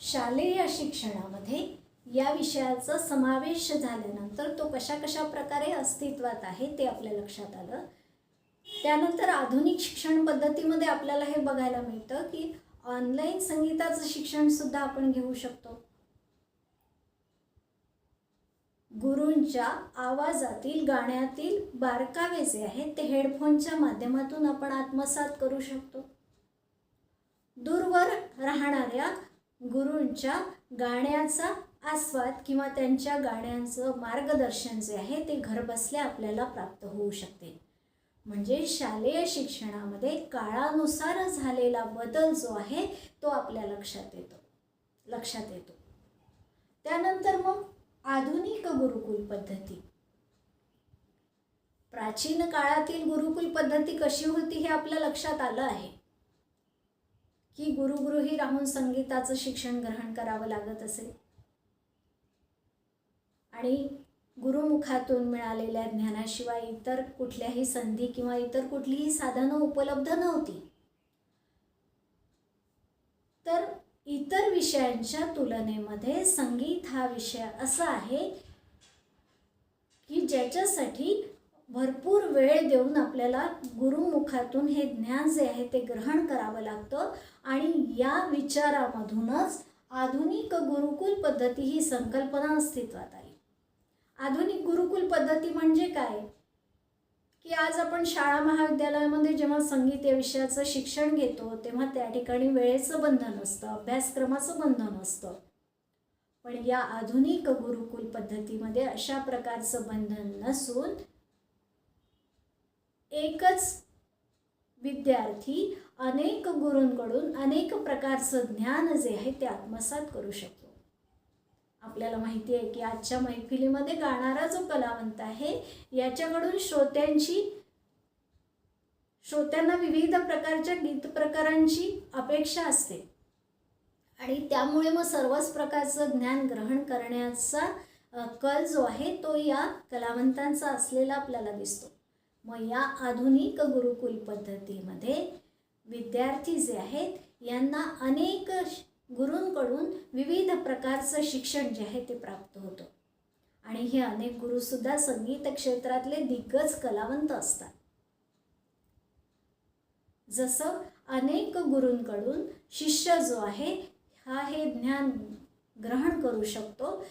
शालेय शिक्षणामध्ये या विषयाचा समावेश झाल्यानंतर तो कशा कशा प्रकारे अस्तित्वात आहे ते आपल्या लक्षात आलं. त्यानंतर आधुनिक शिक्षण पद्धतीमध्ये आपल्याला हे बघायला मिळतं की ऑनलाईन संगीताचं शिक्षणसुद्धा आपण घेऊ शकतो. गुरूंच्या आवाजातील गाण्यातील बारकावे जे आहेत ते हेडफोनच्या माध्यमातून आपण आत्मसात करू शकतो. दूरवर राहणाऱ्या गुरूंच्या गाण्याचा आस्वाद किंवा त्यांच्या गाण्यांचं मार्गदर्शन जे आहे ते घरबसल्या आपल्याला प्राप्त होऊ शकते. म्हणजे शालेय शिक्षणामध्ये काळानुसार झालेला बदल जो आहे तो आपल्या लक्षात येतो. लक्षात येतो. त्यानंतर मग आधुनिक गुरुकुल पद्धती. प्राचीन काळातील गुरुकुल पद्धती कशी होती हे आपल्या लक्षात आलं आहे. की गुरुगृही राहून संगीताचं शिक्षण ग्रहण करावं लागत असे. आणि गुरुमुखातून मिळालेल्या ज्ञानाशिवाय इतर कुठल्याही संधी किंवा इतर कुठलीही साधनं उपलब्ध नव्हती. तर इतर विषयांच्या तुलनेमध्ये संगीत हा विषय असा आहे की ज्याच्यासाठी भरपूर वेळ देऊन आपल्याला गुरुमुखातून हे ज्ञान जे आहे ते ग्रहण करावं लागतं. आणि या विचारामधूनच आधुनिक गुरुकुल पद्धती ही संकल्पना अस्तित्वात आली. आधुनिक गुरुकुल पद्धती म्हणजे काय? की आज आपण शाळा महाविद्यालयामध्ये जेव्हा संगीत या विषयाचं शिक्षण घेतो तेव्हा त्या ठिकाणी वेळेचं बंधन असतं अभ्यासक्रमाचं बंधन असतं. पण या आधुनिक गुरुकुल पद्धतीमध्ये अशा प्रकारचं बंधन नसून एकच विद्यार्थी अनेक गुरूंकडून अनेक प्रकारचं ज्ञान जे आहे ते आत्मसात करू शकतो. आपल्याला माहिती आहे की आजच्या मैफिलीमध्ये गाणारा जो कलावंत आहे याच्याकडून श्रोत्यांची श्रोत्यांना विविध प्रकारच्या गीत प्रकारांची अपेक्षा असते. आणि त्यामुळे मग सर्वच प्रकारचं ज्ञान ग्रहण करण्याचा कल जो आहे तो या कलावंतांचा असलेला आपल्याला दिसतो. मग या आधुनिक गुरुकुल पद्धतीमध्ये विद्यार्थी जे आहेत यांना अनेक गुरूंकडून विविध प्रकारचं शिक्षण जे आहे ते प्राप्त होतं. आणि हे अनेक गुरुसुद्धा संगीत क्षेत्रातले दिग्गज कलावंत असतात. जसं अनेक गुरूंकडून शिष्य जो आहे हा हे ज्ञान ग्रहण करू शकतो